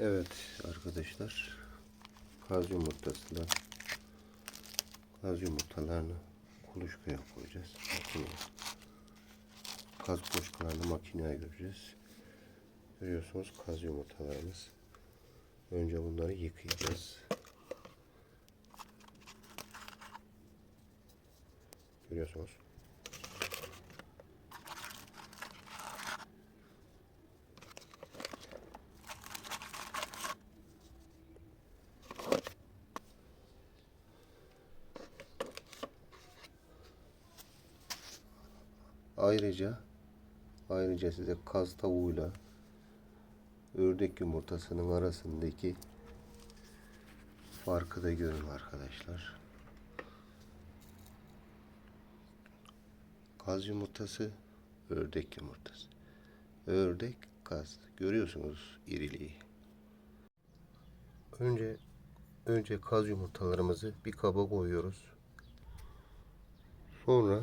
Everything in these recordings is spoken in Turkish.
Evet arkadaşlar. Kaz yumurtasıyla kaz yumurtalarını kuluçkaya koyacağız. Makineye. Kaz kuluçkalarını makineye göreceğiz. Görüyorsunuz kaz yumurtalarımız. Önce bunları yıkayacağız. Görüyorsunuz. Ayrıca ayrıca size kaz tavuğuyla ördek yumurtasının arasındaki farkı da görün arkadaşlar. Kaz yumurtası, ördek yumurtası. Ördek, kaz. Görüyorsunuz iriliği. Önce önce kaz yumurtalarımızı bir kaba koyuyoruz. Sonra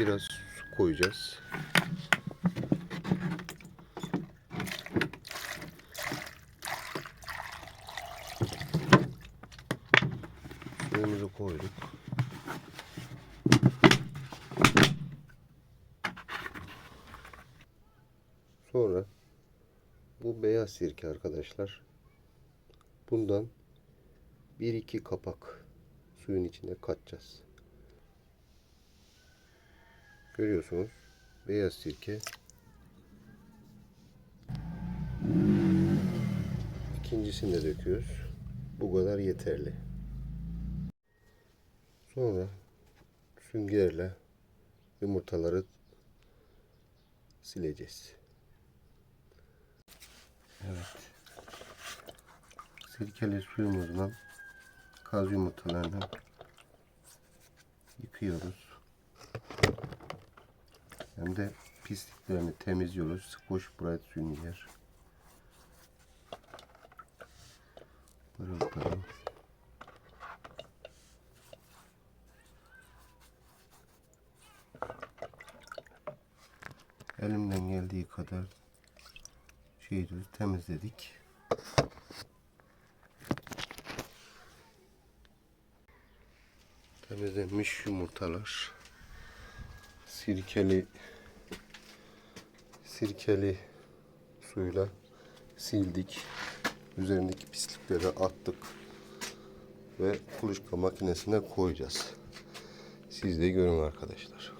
biraz su koyacağız. Suyumuzu koyduk. Sonra bu beyaz sirke arkadaşlar. Bundan 1-2 kapak suyun içine katacağız. Görüyorsunuz beyaz sirke. İkincisini de döküyoruz. Bu kadar yeterli. Sonra süngerle yumurtaları sileceğiz. Evet. Sirkeli suyumuzla kaz yumurtalarını yıkıyoruz. Hem de pisliklerini temizliyoruz. Squash Bright Sünger. Pırıl. Elimden geldiği kadar şey diyoruz, temizledik. Temizlenmiş yumurtalar. Sirkeli sirkeli suyla sildik. Üzerindeki pislikleri attık. Ve kuluçka makinesine koyacağız. Siz de görün arkadaşlar.